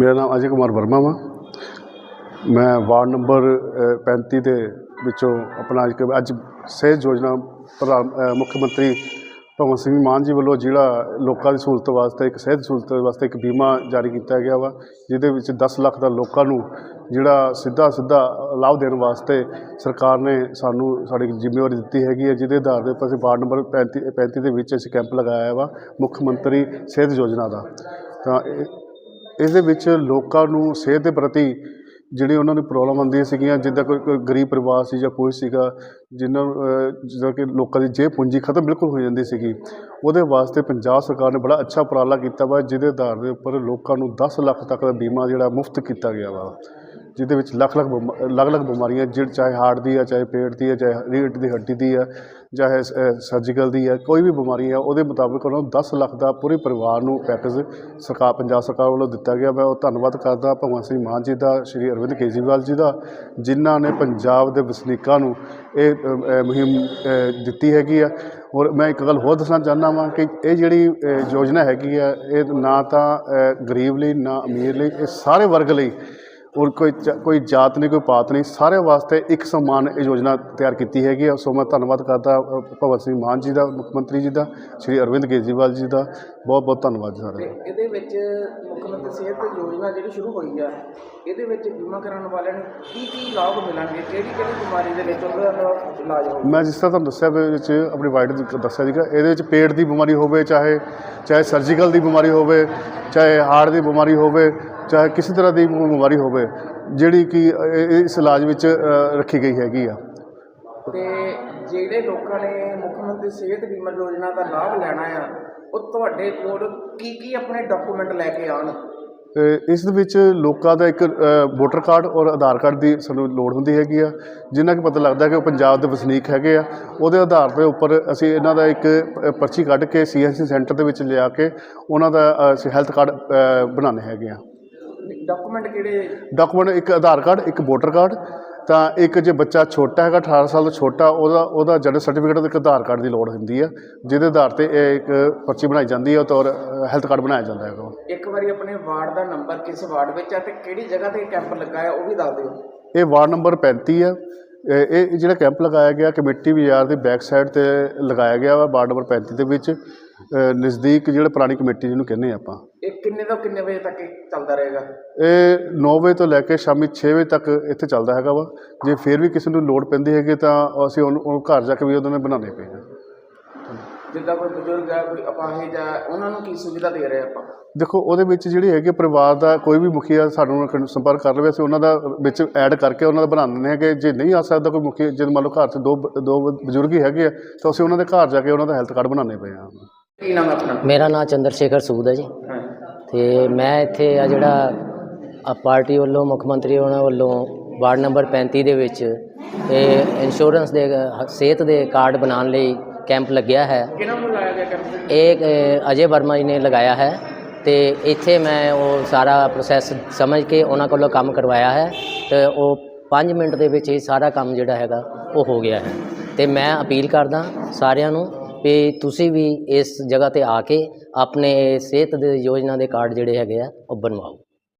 ਮੇਰਾ ਨਾਮ ਅਜੇ ਕੁਮਾਰ ਵਰਮਾ ਵਾ। ਮੈਂ ਵਾਰਡ ਨੰਬਰ ਅ, 35 ਦੇ ਵਿੱਚੋਂ ਆਪਣਾ ਅੱਜ ਸਿਹਤ ਯੋਜਨਾ ਪ੍ਰਧਾਨ ਮੁੱਖ ਮੰਤਰੀ ਭਗਵੰਤ ਸਿੰਘ ਮਾਨ ਜੀ ਵੱਲੋਂ ਜਿਹੜਾ ਲੋਕਾਂ ਦੀ ਸਹੂਲਤ ਵਾਸਤੇ ਇੱਕ ਸਿਹਤ ਸਹੂਲਤ ਵਾਸਤੇ ਇੱਕ ਬੀਮਾ ਜਾਰੀ ਕੀਤਾ ਗਿਆ ਵਾ ਜਿਹਦੇ ਵਿੱਚ 10 ਲੱਖ ਦਾ ਲੋਕਾਂ ਨੂੰ ਜਿਹੜਾ ਸਿੱਧਾ ਸਿੱਧਾ ਲਾਭ ਦੇਣ ਵਾਸਤੇ ਸਰਕਾਰ ਨੇ ਸਾਨੂੰ ਸਾਡੀ ਜ਼ਿੰਮੇਵਾਰੀ ਦਿੱਤੀ ਹੈਗੀ ਹੈ ਜਿਹਦੇ ਆਧਾਰ ਦੇ ਉੱਪਰ ਅਸੀਂ ਵਾਰਡ ਨੰਬਰ 35 35 ਦੇ ਵਿੱਚ ਅਸੀਂ ਕੈਂਪ ਲਗਾਇਆ ਵਾ ਮੁੱਖ ਮੰਤਰੀ ਸਿਹਤ ਯੋਜਨਾ ਦਾ। ਤਾਂ ਇਹ- ਇਸ ਦੇ ਵਿੱਚ ਲੋਕਾਂ ਨੂੰ ਸਿਹਤ ਦੇ ਪ੍ਰਤੀ ਜਿਹੜੀ ਉਹਨਾਂ ਨੂੰ ਪ੍ਰੋਬਲਮ ਆਉਂਦੀਆਂ ਸੀਗੀਆਂ, ਜਿੱਦਾਂ ਕੋਈ ਕੋਈ ਗਰੀਬ ਪਰਿਵਾਰ ਸੀ ਜਾਂ ਕੋਈ ਸੀਗਾ, ਜਿਨ੍ਹਾਂ ਜਿੱਦਾਂ ਕਿ ਲੋਕਾਂ ਦੀ ਜੇਬ ਪੂੰਜੀ ਖਤਮ ਬਿਲਕੁਲ ਹੋ ਜਾਂਦੀ ਸੀਗੀ। ਉਹਦੇ ਵਾਸਤੇ ਪੰਜਾਬ ਸਰਕਾਰ ਨੇ ਬੜਾ ਅੱਛਾ ਉਪਰਾਲਾ ਕੀਤਾ ਵਾ, ਜਿਹਦੇ ਆਧਾਰ ਦੇ ਉੱਪਰ ਲੋਕਾਂ ਨੂੰ 10 ਲੱਖ ਤੱਕ ਦਾ ਬੀਮਾ ਜਿਹੜਾ ਮੁਫਤ ਕੀਤਾ ਗਿਆ ਵਾ। ਜਿਹਦੇ ਵਿੱਚ ਲੱਖ ਲੱਖ ਬਿਮਾ- ਅਲੱਗ-ਅਲੱਗ ਬਿਮਾਰੀਆਂ ਜਿਹ ਚਾਹੇ ਹਾਰਟ ਦੀ ਆ, ਚਾਹੇ ਪੇਟ ਦੀ ਆ, ਚਾਹੇ ਰੀੜ੍ਹ ਦੀ, ਹੱਡੀ ਦੀ ਆ, ਚਾਹੇ ਸਰਜੀਕਲ ਦੀ ਆ, ਕੋਈ ਵੀ ਬਿਮਾਰੀ ਆ, ਉਹਦੇ ਮੁਤਾਬਕ ਉਹਨਾਂ ਨੂੰ 10 ਲੱਖ ਦਾ ਪੂਰੇ ਪਰਿਵਾਰ ਨੂੰ ਪੈਕੇਜ ਸਰਕਾਰ, ਪੰਜਾਬ ਸਰਕਾਰ ਵੱਲੋਂ ਦਿੱਤਾ ਗਿਆ। ਮੈਂ ਉਹ ਧੰਨਵਾਦ ਕਰਦਾ ਭਗਵੰਤ ਸਿੰਘ ਮਾਨ ਜੀ ਦਾ, ਸ਼੍ਰੀ ਅਰਵਿੰਦ ਕੇਜਰੀਵਾਲ ਜੀ ਦਾ, ਜਿਨ੍ਹਾਂ ਨੇ ਪੰਜਾਬ ਦੇ ਵਸਨੀਕਾਂ ਨੂੰ ਇਹ ਮੁਹਿੰਮ ਦਿੱਤੀ ਹੈਗੀ ਆ। ਔਰ ਮੈਂ ਇੱਕ ਗੱਲ ਹੋਰ ਦੱਸਣਾ ਚਾਹੁੰਦਾ ਵਾਂ ਕਿ ਇਹ ਜਿਹੜੀ ਯੋਜਨਾ ਹੈਗੀ ਆ, ਇਹ ਨਾ ਤਾਂ ਗਰੀਬ ਲਈ, ਨਾ ਅਮੀਰ ਲਈ, ਇਹ ਸਾਰੇ ਵਰਗ ਲਈ ਔਰ ਕੋਈ ਕੋਈ ਜਾਤ ਨਹੀਂ ਕੋਈ ਪਾਤ ਨਹੀਂ ਸਾਰਿਆਂ ਵਾਸਤੇ ਇੱਕ ਸਮਾਨ ਇਹ ਯੋਜਨਾ ਤਿਆਰ ਕੀਤੀ ਹੈਗੀ ਆ। ਸੋ ਮੈਂ ਧੰਨਵਾਦ ਕਰਦਾ ਭਗਵੰਤ ਸਿੰਘ ਮਾਨ ਜੀ ਦਾ ਮੁੱਖ ਮੰਤਰੀ ਜੀ ਦਾ ਸ਼੍ਰੀ ਅਰਵਿੰਦ ਕੇਜਰੀਵਾਲ ਜੀ ਦਾ। ਬਹੁਤ ਬਹੁਤ ਧੰਨਵਾਦ ਸਾਰਿਆਂ ਤੇ ਦਾ ਇਹਦੇ ਵਿੱਚ ਮੁੱਖ ਮੰਤਰੀ ਸਿਹਤ ਯੋਜਨਾ ਜਿਹੜੀ ਸ਼ੁਰੂ ਹੋਈ ਆ ਇਹਦੇ ਵਿੱਚ ਬੀਮਾ ਕਰਾਉਣ ਵਾਲਿਆਂ ਨੂੰ ਕੀ ਕੀ ਲਾਭ ਮਿਲਣਗੇ? ਕਿਹੜੀ ਕਿਹੜੀ ਬਿਮਾਰੀ ਦੇ ਵਿੱਚ ਉਹਦਾ ਇਲਾਜ ਹੋਊਗਾ? ਮੈਂ ਜਿਸ ਤਰ੍ਹਾਂ ਤੁਹਾਨੂੰ ਦੱਸਿਆ ਦੇ ਵਿੱਚ ਆਪਣੀ ਵਾਈਡ ਦੱਸਿਆ ਸੀਗਾ ਇਹਦੇ ਵਿੱਚ ਪੇਟ ਦੀ ਬਿਮਾਰੀ ਹੋਵੇ ਚਾਹੇ ਚਾਹੇ ਸਰਜੀਕਲ ਦੀ ਬਿਮਾਰੀ ਹੋਵੇ ਚਾਹੇ ਹਾਰਟ ਦੀ ਬਿਮਾਰੀ ਹੋਵੇ ਚਾਹੇ ਕਿਸੇ ਤਰ੍ਹਾਂ ਦੀ ਬਿਮਾਰੀ ਹੋਵੇ ਜਿਹੜੀ ਕਿ ਇਸ ਇਲਾਜ ਵਿੱਚ ਰੱਖੀ ਗਈ ਹੈਗੀ ਆ। ਤੇ ਜਿਹੜੇ ਲੋਕਾਂ ਨੇ ਮੁੱਖ ਮੰਤਰੀ ਸਿਹਤ ਬੀਮਾ ਯੋਜਨਾ ਦਾ ਲਾਭ ਲੈਣਾ ਆ ਉਹ ਤੁਹਾਡੇ ਕੋਲ ਕੀ ਕੀ ਆਪਣੇ ਡਾਕੂਮੈਂਟ ਲੈ ਕੇ ਆਉਣ? ਤੇ ਇਸ ਦੇ ਵਿੱਚ ਲੋਕਾਂ ਦਾ ਇੱਕ ਵੋਟਰ ਕਾਰਡ ਔਰ ਆਧਾਰ ਕਾਰਡ ਦੀ ਸਾਨੂੰ ਲੋੜ ਹੁੰਦੀ ਹੈਗੀ ਆ ਜਿੰਨਾ ਕਿ ਪਤਾ ਲੱਗਦਾ ਕਿ ਉਹ ਪੰਜਾਬ ਦੇ ਵਸਨੀਕ ਹੈਗੇ ਆ ਉਹਦੇ ਆਧਾਰ ਦੇ ਉੱਪਰ ਅਸੀਂ ਇਹਨਾਂ ਦਾ ਇੱਕ ਪਰਚੀ ਕੱਢ ਕੇ ਸੀਐਸਸੀ ਸੈਂਟਰ ਦੇ ਵਿੱਚ ਲਿਆ ਕੇ ਉਹਨਾਂ ਦਾ ਅਸੀਂ ਹੈਲਥ ਕਾਰਡ ਬਣਾਉਂਦੇ ਹੈਗੇ ਆ। ਡਾਕੂਮੈਂਟ ਕਿਹੜੇ? ਡਾਕੂਮੈਂਟ ਇੱਕ ਆਧਾਰ ਕਾਰਡ ਇੱਕ ਵੋਟਰ ਕਾਰਡ ਤਾਂ ਇੱਕ ਜੇ ਬੱਚਾ ਛੋਟਾ ਹੈਗਾ 18 ਸਾਲ ਤੋਂ ਛੋਟਾ ਉਹਦਾ ਉਹਦਾ ਜਨਮ ਸਰਟੀਫਿਕੇਟ ਤੇ ਇੱਕ ਆਧਾਰ ਕਾਰਡ ਦੀ ਲੋੜ ਹੁੰਦੀ ਹੈ ਜਿਹਦੇ ਆਧਾਰ ਤੇ ਇਹ ਇੱਕ ਪਰਚੀ ਬਣਾਈ ਜਾਂਦੀ ਹੈ ਤੌਰ ਹੈਲਥ ਕਾਰਡ ਬਣਾਇਆ ਜਾਂਦਾ ਹੈਗਾ ਇੱਕ ਵਾਰੀ ਆਪਣੇ ਵਾਰਡ ਦਾ ਨੰਬਰ ਕਿਸ ਵਾਰਡ ਵਿੱਚ ਆ ਤੇ ਕਿਹੜੀ ਜਗ੍ਹਾ ਤੇ ਕੈਂਪ ਲੱਗਾ ਹੈ ਉਹ ਵੀ ਦੱਸ ਦਿਓ। ਇਹ ਵਾਰਡ ਨੰਬਰ 35 ਹੈ ਇਹ ਜਿਹੜਾ ਕੈਂਪ ਲਗਾਇਆ ਗਿਆ ਕਮੇਟੀ ਬਾਜ਼ਾਰ ਦੀ ਬੈਕ ਸਾਈਡ ਤੇ ਲਗਾਇਆ ਗਿਆ ਵਾ ਵਾਰਡ ਨੰਬਰ 35 ਦੇ ਵਿੱਚ। ਨਜ਼ਦੀਕ ਜਿਹੜਾ ਪੁਰਾਣੀ ਕਮੇਟੀ ਜਿਹਨੂੰ ਕਹਿੰਦੇ ਆਪਾਂ। ਇਹ ਕਿੰਨੇ ਤੋਂ ਕਿੰਨੇ ਵਜੇ ਤੱਕ ਇਹ ਚੱਲਦਾ ਰਹੇਗਾ? ਇਹ 9 ਵਜੇ ਤੋਂ ਲੈ ਕੇ ਸ਼ਾਮੀ 6 ਵਜੇ ਤੱਕ ਇੱਥੇ ਚੱਲਦਾ ਹੈਗਾ ਵਾ। ਜੇ ਫਿਰ ਵੀ ਕਿਸੇ ਨੂੰ ਲੋੜ ਪੈਂਦੀ ਹੈਗੀ ਤਾਂ ਅਸੀਂ ਉਹਨੂੰ ਉਹਨੂੰ ਘਰ ਜਾ ਕੇ ਵੀ ਉਹਦੇ ਨਾਲ ਬਣਾਉਣੇ ਪਏ ਆ। ਜਿੱਦਾਂ ਕੋਈ ਬਜ਼ੁਰਗ ਹੈ ਕੋਈ ਅਪਾਹਿਜ ਹੈ ਉਹਨਾਂ ਨੂੰ ਕੀ ਸੁਵਿਧਾ ਦੇ ਰਹੇ ਆਪਾਂ? ਦੇਖੋ ਉਹਦੇ ਵਿੱਚ ਜਿਹੜੀ ਹੈਗੀ ਪਰਿਵਾਰ ਦਾ ਕੋਈ ਵੀ ਮੁਖੀਆ ਸਾਨੂੰ ਨਾਲ ਸੰਪਰਕ ਕਰ ਲਵੇ ਅਸੀਂ ਉਹਨਾਂ ਦਾ ਵਿੱਚ ਐਡ ਕਰਕੇ ਉਹਨਾਂ ਦਾ ਬਣਾ ਦਿੰਦੇ ਹਾਂ ਕਿ ਜੇ ਨਹੀਂ ਆ ਸਕਦਾ ਕੋਈ ਮੁਖੀ ਜੇ ਮੰਨ ਲਓ ਘਰ 'ਚ ਦੋ ਦੋ ਬਜ਼ੁਰਗ ਹੀ ਹੈਗੇ ਆ ਤਾਂ ਅਸੀਂ ਉਹਨਾਂ ਦੇ ਘਰ ਜਾ ਕੇ ਉਹਨਾਂ ਦਾ ਹੈਲਥ ਕਾਰਡ ਬਣਾਉਣੇ ਪਏ ਆ। ਕੀ ਨਾਮ ਹੈ ਆਪਣਾ? ਮੇਰਾ ਨਾਮ ਚੰਦਰ ਸ਼ੇਖਰ ਸੂਦ ਹੈ ਜੀ। ਤੇ ਮੈਂ ਇੱਥੇ ਆ ਜਿਹੜਾ ਆ ਪਾਰਟੀ ਵੱਲੋਂ ਮੁੱਖ ਮੰਤਰੀ ਉਹਨਾਂ ਵੱਲੋਂ ਵਾਰਡ ਨੰਬਰ 35 ਦੇ ਵਿੱਚ ਇਹ ਇੰਸ਼ੋਰੈਂਸ ਦੇ ਸਿਹਤ ਦੇ ਕਾਰਡ ਬਣਾਉਣ ਲਈ ਕੈਂਪ ਲੱਗਿਆ ਹੈ। ਕਿਹਨਾਂ ਨੂੰ ਲਾਇਆ ਗਿਆ ਕੈਂਪ? ਇਹ ਅਜੇ ਵਰਮਾ ਜੀ ਨੇ ਲਗਾਇਆ ਹੈ ਤੇ ਇੱਥੇ ਮੈਂ ਉਹ ਸਾਰਾ ਪ੍ਰੋਸੈਸ ਸਮਝ ਕੇ ਉਹਨਾਂ ਕੋਲੋਂ ਕੰਮ ਕਰਵਾਇਆ ਹੈ ਤੇ ਉਹ 5 ਮਿੰਟ ਦੇ ਵਿੱਚ ਹੀ ਸਾਰਾ ਕੰਮ ਜਿਹੜਾ ਹੈਗਾ ਉਹ ਹੋ ਗਿਆ ਹੈ। ਤੇ ਮੈਂ ਅਪੀਲ ਕਰਦਾ ਸਾਰਿਆਂ ਨੂੰ ਵੀ ਤੁਸੀਂ ਵੀ ਇਸ ਜਗ੍ਹਾ ਤੇ ਆ ਕੇ ਆਪਣੇ ਸਿਹਤ ਦੇ ਯੋਜਨਾ ਦੇ ਕਾਰਡ ਜਿਹੜੇ ਹੈਗੇ ਆ, ਉਹ ਬਣਵਾਓ।